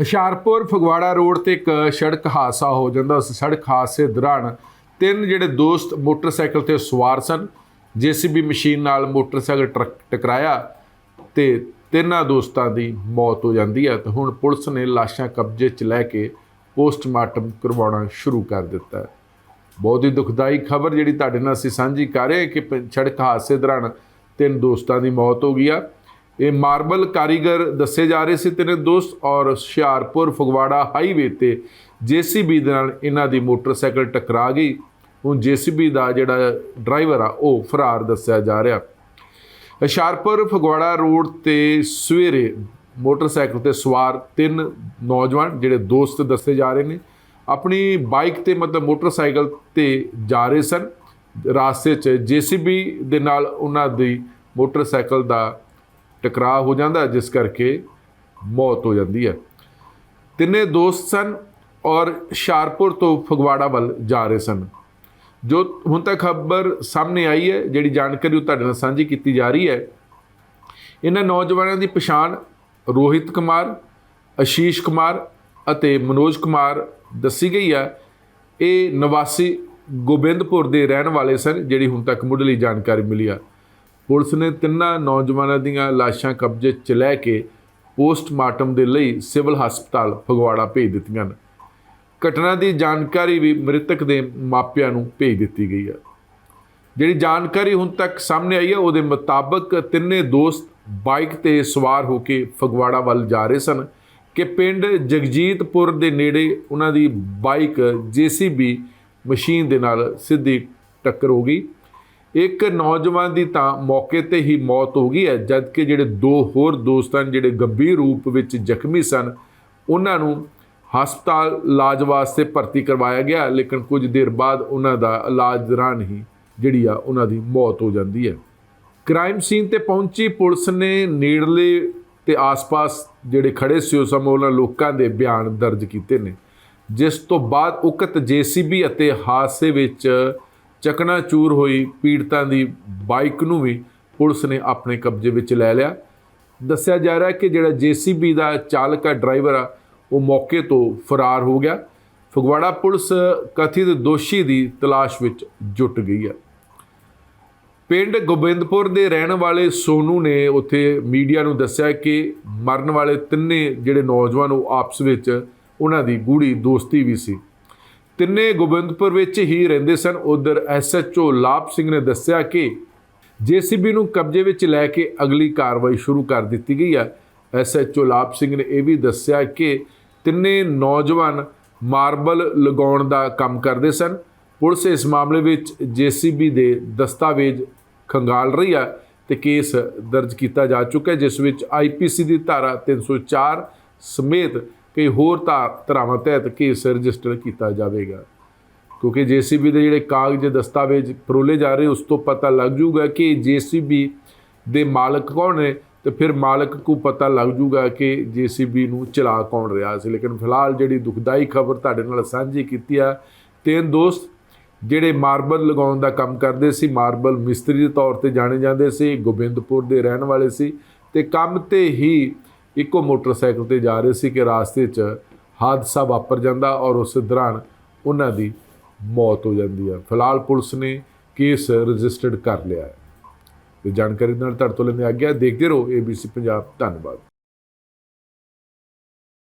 Hoshiarpur Phagwara road ਤੇ ਇੱਕ ਸੜਕ ਹਾਦਸਾ ਹੋ ਜਾਂਦਾ। ਉਸ ਸੜਕ ਹਾਦਸੇ ਦੌਰਾਨ ਤਿੰਨ ਜਿਹੜੇ ਦੋਸਤ ਮੋਟਰਸਾਈਕਲ ਤੇ ਸਵਾਰ ਸਨ। ਜੀਸੀਬੀ ਮਸ਼ੀਨ ਨਾਲ ਮੋਟਰਸਾਈਕਲ ਟਰੱਕ ਟਕਰਾਇਆ ਤੇ ਤਿੰਨਾਂ ਦੋਸਤਾਂ ਦੀ ਮੌਤ ਹੋ ਜਾਂਦੀ ਹੈ ਤੇ ਹੁਣ ਪੁਲਿਸ ਨੇ ਲਾਸ਼ਾਂ ਕਬਜ਼ੇ 'ਚ ਲੈ ਕੇ ਪੋਸਟਮਾਰਟਮ ਕਰਵਾਉਣਾ ਸ਼ੁਰੂ ਕਰ ਦਿੱਤਾ ਹੈ। ਬਹੁਤ ਹੀ ਦੁਖਦਾਈ ਖਬਰ ਜਿਹੜੀ ਤੁਹਾਡੇ ਨਾਲ ਅਸੀਂ ਸਾਂਝੀ ਕਰ ਰਹੇ ਕਿ ਪ- ਸੜਕ ਹਾਦਸੇ ਦੌਰਾਨ ਤਿੰਨ ਦੋਸਤਾਂ ਦੀ ਮੌਤ ਹੋ ਗਈ ਆ। ਇਹ ਮਾਰਬਲ ਕਾਰੀਗਰ ਦੱਸੇ ਜਾ ਰਹੇ ਸੀ ਤਿੰਨੇ ਦੋਸਤ ਔਰ ਹੁਸ਼ਿਆਰਪੁਰ ਫਗਵਾੜਾ ਹਾਈਵੇ ਤੇ ਜੀਸੀਬੀ ਦੇ ਨਾਲ ਇਹਨਾਂ ਦੀ ਮੋਟਰਸਾਈਕਲ ਟਕਰਾ ਗਈ। ਹੁਣ ਜੀਸੀਬੀ ਦਾ ਜਿਹੜਾ ਡਰਾਈਵਰ ਆ, ਉਹ ਫਰਾਰ ਦੱਸਿਆ ਜਾ ਰਿਹਾ। ਹੁਸ਼ਿਆਰਪੁਰ ਫਗਵਾੜਾ ਰੋਡ ਤੇ ਸਵੇਰੇ ਮੋਟਰਸਾਈਕਲ ਤੇ ਸਵਾਰ ਤਿੰਨ ਨੌਜਵਾਨ, ਜਿਹੜੇ ਦੋਸਤ ਦੱਸੇ ਜਾ ਰਹੇ ਨੇ, ਆਪਣੀ ਬਾਈਕ ਤੇ ਮਤਲਬ ਮੋਟਰਸਾਈਕਲ ਤੇ ਜਾ ਰਹੇ ਸਨ। ਰਾਸਤੇ 'ਚ ਜੀਸੀਬੀ ਦੇ ਨਾਲ ਉਹਨਾਂ ਦੀ ਮੋਟਰਸਾਈਕਲ ਦਾ ਟਕਰਾਅ ਹੋ ਜਾਂਦਾ ਜਿਸ ਕਰਕੇ ਮੌਤ ਹੋ ਜਾਂਦੀ ਹੈ। ਤਿੰਨੇ ਦੋਸਤ ਸਨ ਔਰ ਹੁਸ਼ਿਆਰਪੁਰ ਤੋਂ ਫਗਵਾੜਾ ਵੱਲ ਜਾ ਰਹੇ ਸਨ। ਜੋ ਹੁਣ ਤੱਕ ਖਬਰ ਸਾਹਮਣੇ ਆਈ ਹੈ, ਜਿਹੜੀ ਜਾਣਕਾਰੀ ਉਹ ਤੁਹਾਡੇ ਨਾਲ ਸਾਂਝੀ ਕੀਤੀ ਜਾ ਰਹੀ ਹੈ, ਇਹਨਾਂ ਨੌਜਵਾਨਾਂ ਦੀ ਪਛਾਣ ਰੋਹਿਤ ਕੁਮਾਰ ਆਸ਼ੀਸ਼ ਕੁਮਾਰ ਅਤੇ ਮਨੋਜ ਕੁਮਾਰ ਦੱਸੀ ਗਈ ਹੈ। ਇਹ ਨਿਵਾਸੀ ਗੋਬਿੰਦਪੁਰ ਦੇ ਰਹਿਣ ਵਾਲੇ ਸਨ, ਜਿਹੜੀ ਹੁਣ ਤੱਕ ਮੁੱਢਲੀ ਜਾਣਕਾਰੀ ਮਿਲੀ ਆ। ਪੁਲਿਸ ਨੇ ਤਿੰਨਾਂ ਨੌਜਵਾਨਾਂ ਦੀਆਂ ਲਾਸ਼ਾਂ ਕਬਜ਼ੇ 'ਚ ਲੈ ਕੇ ਪੋਸਟਮਾਰਟਮ ਦੇ ਲਈ ਸਿਵਲ ਹਸਪਤਾਲ ਫਗਵਾੜਾ ਭੇਜ ਦਿੱਤੀਆਂ ਨੇ। ਘਟਨਾ ਦੀ ਜਾਣਕਾਰੀ ਵੀ ਮ੍ਰਿਤਕ ਦੇ ਮਾਪਿਆਂ ਨੂੰ ਭੇਜ ਦਿੱਤੀ ਗਈ ਹੈ। ਜਿਹੜੀ ਜਾਣਕਾਰੀ ਹੁਣ ਤੱਕ ਸਾਹਮਣੇ ਆਈ ਹੈ, ਉਹਦੇ ਮੁਤਾਬਕ ਤਿੰਨੇ ਦੋਸਤ ਬਾਈਕ ਤੇ ਸਵਾਰ ਹੋ ਕੇ ਫਗਵਾੜਾ ਵੱਲ ਜਾ ਰਹੇ ਸਨ ਕਿ ਪਿੰਡ ਜਗਜੀਤਪੁਰ ਦੇ ਨੇੜੇ ਉਹਨਾਂ ਦੀ ਬਾਈਕ ਜੀਸੀਬੀ ਮਸ਼ੀਨ ਦੇ ਨਾਲ ਸਿੱਧੀ ਟੱਕਰ ਹੋ ਗਈ। ਇੱਕ ਨੌਜਵਾਨ ਦੀ ਤਾਂ ਮੌਕੇ ਤੇ ਹੀ ਮੌਤ ਹੋ ਗਈ ਹੈ, ਜਦਕਿ ਜਿਹੜੇ ਦੋ ਹੋਰ ਦੋਸਤਾਂ ਜਿਹੜੇ ਗੰਭੀਰ ਰੂਪ ਵਿੱਚ ਜ਼ਖਮੀ ਸਨ, ਉਹਨਾਂ ਨੂੰ ਹਸਪਤਾਲ ਇਲਾਜ ਵਾਸਤੇ ਭਰਤੀ ਕਰਵਾਇਆ ਗਿਆ, ਲੇਕਿਨ ਕੁਝ ਦੇਰ ਬਾਅਦ ਉਹਨਾਂ ਦਾ ਇਲਾਜ ਦੌਰਾਨ ਹੀ ਜਿਹੜੀ ਆ ਉਹਨਾਂ ਦੀ ਮੌਤ ਹੋ ਜਾਂਦੀ ਹੈ। ਕ੍ਰਾਈਮ ਸੀਨ ਤੇ ਪਹੁੰਚੀ ਪੁਲਿਸ ਨੇ ਨੇੜਲੇ ਤੇ ਆਸ-ਪਾਸ ਜਿਹੜੇ ਖੜੇ ਸੀ ਉਸ ਸਮੇਂ ਉਹਨਾਂ ਲੋਕਾਂ ਦੇ ਬਿਆਨ ਦਰਜ ਕੀਤੇ ਨੇ। ਜਿਸ ਤੋਂ ਬਾਅਦ ਉਕਤ ਜੀਸੀਬੀ ਅਤੇ ਹਾਦਸੇ ਵਿੱਚ ਚਕਨਾਚੂਰ ਹੋਈ ਪੀੜਤਾਂ ਦੀ ਬਾਈਕ ਨੂੰ ਵੀ ਪੁਲਿਸ ਨੇ ਆਪਣੇ ਕਬਜ਼ੇ ਵਿੱਚ ਲੈ ਲਿਆ। ਦੱਸਿਆ ਜਾ ਰਿਹਾ ਹੈ ਕਿ ਜਿਹੜਾ ਜੀਸੀਬੀ ਦਾ ਚਾਲਕ ਆ, ਡਰਾਈਵਰ ਆ, ਉਹ ਮੌਕੇ ਤੋਂ ਫਰਾਰ ਹੋ ਗਿਆ। ਫਗਵਾੜਾ ਪੁਲਿਸ ਕਥਿਤ ਦੋਸ਼ੀ ਦੀ ਤਲਾਸ਼ ਵਿੱਚ ਜੁਟ ਗਈ ਹੈ। ਪਿੰਡ ਗੋਬਿੰਦਪੁਰ ਦੇ ਰਹਿਣ ਵਾਲੇ ਸੋਨੂ ਨੇ ਉੱਥੇ ਮੀਡੀਆ ਨੂੰ ਦੱਸਿਆ ਕਿ ਮਰਨ ਵਾਲੇ ਤਿੰਨੇ ਜਿਹੜੇ ਨੌਜਵਾਨ, ਉਹ ਆਪਸ ਵਿੱਚ ਉਹਨਾਂ ਦੀ ਗੂੜੀ ਦੋਸਤੀ ਵੀ ਸੀ। ਤਿੰਨੇ ਗੋਬਿੰਦਪੁਰ ਵਿੱਚ ਹੀ ਰਹਿੰਦੇ ਸਨ। ਉਧਰ ਐਸਐਚਓ ਲਾਭ ਸਿੰਘ ਨੇ ਦੱਸਿਆ ਕਿ ਜੀਸੀਬੀ ਨੂੰ ਕਬਜ਼ੇ ਵਿੱਚ ਲੈ ਕੇ ਅਗਲੀ ਕਾਰਵਾਈ ਸ਼ੁਰੂ ਕਰ ਦਿੱਤੀ ਗਈ ਹੈ। ਐਸਐਚਓ ਲਾਭ ਸਿੰਘ ਨੇ ਇਹ ਵੀ ਦੱਸਿਆ ਕਿ ਤਿੰਨੇ ਨੌਜਵਾਨ ਮਾਰਬਲ ਲਗਾਉਣ ਦਾ ਕੰਮ ਕਰਦੇ ਸਨ। ਪੁਲਿਸ ਇਸ ਮਾਮਲੇ ਵਿੱਚ ਜੀਸੀਬੀ ਦੇ ਦਸਤਾਵੇਜ਼ ਖੰਗਾਲ ਰਹੀ ਹੈ ਤੇ ਕੇਸ ਦਰਜ ਕੀਤਾ ਜਾ ਚੁੱਕਾ ਹੈ, ਜਿਸ ਵਿੱਚ ਆਈਪੀਸੀ ਦੀ ਧਾਰਾ 304 ਸਮੇਤ ਕਈ ਹੋਰ ਧਾ- ਧਾਰਾਵਾਂ ਤਹਿਤ ਕੇਸ ਰਜਿਸਟਰ ਕੀਤਾ ਜਾਵੇਗਾ। ਕਿਉਂਕਿ ਜੀਸੀਬੀ ਦੇ ਜਿਹੜੇ ਕਾਗਜ਼, ਦਸਤਾਵੇਜ਼ ਪਰੋਲੇ ਜਾ ਰਹੇ, ਉਸ ਤੋਂ ਪਤਾ ਲੱਗ ਜੂਗਾ ਕਿ ਜੀਸੀਬੀ ਦੇ ਮਾਲਕ ਕੌਣ ਨੇ ਤੇ ਫਿਰ ਮਾਲਕ ਨੂੰ ਪਤਾ ਲੱਗ ਜੂਗਾ ਕਿ ਜੀਸੀਬੀ ਨੂੰ ਚਲਾ ਕੌਣ ਰਿਹਾ ਸੀ। ਲੇਕਿਨ ਫਿਲਹਾਲ ਜਿਹੜੀ ਦੁਖਦਾਈ ਖਬਰ ਤੁਹਾਡੇ ਨਾਲ ਸਾਂਝੀ ਕੀਤੀ ਆ, ਤਿੰਨ ਦੋਸਤ ਜਿਹੜੇ ਮਾਰਬਲ ਲਗਾਉਣ ਦਾ ਕੰਮ ਕਰਦੇ ਸੀ, ਮਾਰਬਲ ਮਿਸਤਰੀ ਦੇ ਤੌਰ ਤੇ ਜਾਣੇ ਜਾਂਦੇ ਸੀ, ਗੋਬਿੰਦਪੁਰ ਦੇ ਰਹਿਣ ਵਾਲੇ ਸੀ ਤੇ ਕੰਮ ਤੇ ਹੀ ਇੱਕੋ ਮੋਟਰਸਾਈਕਲ ਤੇ ਜਾ ਰਹੇ ਸੀ ਕਿ ਰਾਸਤੇ 'ਚ ਹਾਦਸਾ ਵਾਪਰ ਜਾਂਦਾ ਔਰ ਉਸ ਦੌਰਾਨ ਉਹਨਾਂ ਦੀ ਮੌਤ ਹੋ ਜਾਂਦੀ ਹੈ। ਫਿਲਹਾਲ ਪੁਲਿਸ ਨੇ ਕੇਸ ਰਜਿਸਟਰਡ ਕਰ ਲਿਆ ਹੈ। ਤੇ ਜਾਣਕਾਰੀ ਨਾਲ ਤੁਹਾਡੇ ਤੋਂ ਲੈਂਦੇ ਆ ਗਿਆ ਦੇਖਦੇ ਰਹੋ। ABC ਪੰਜਾਬ ਧੰਨਵਾਦ।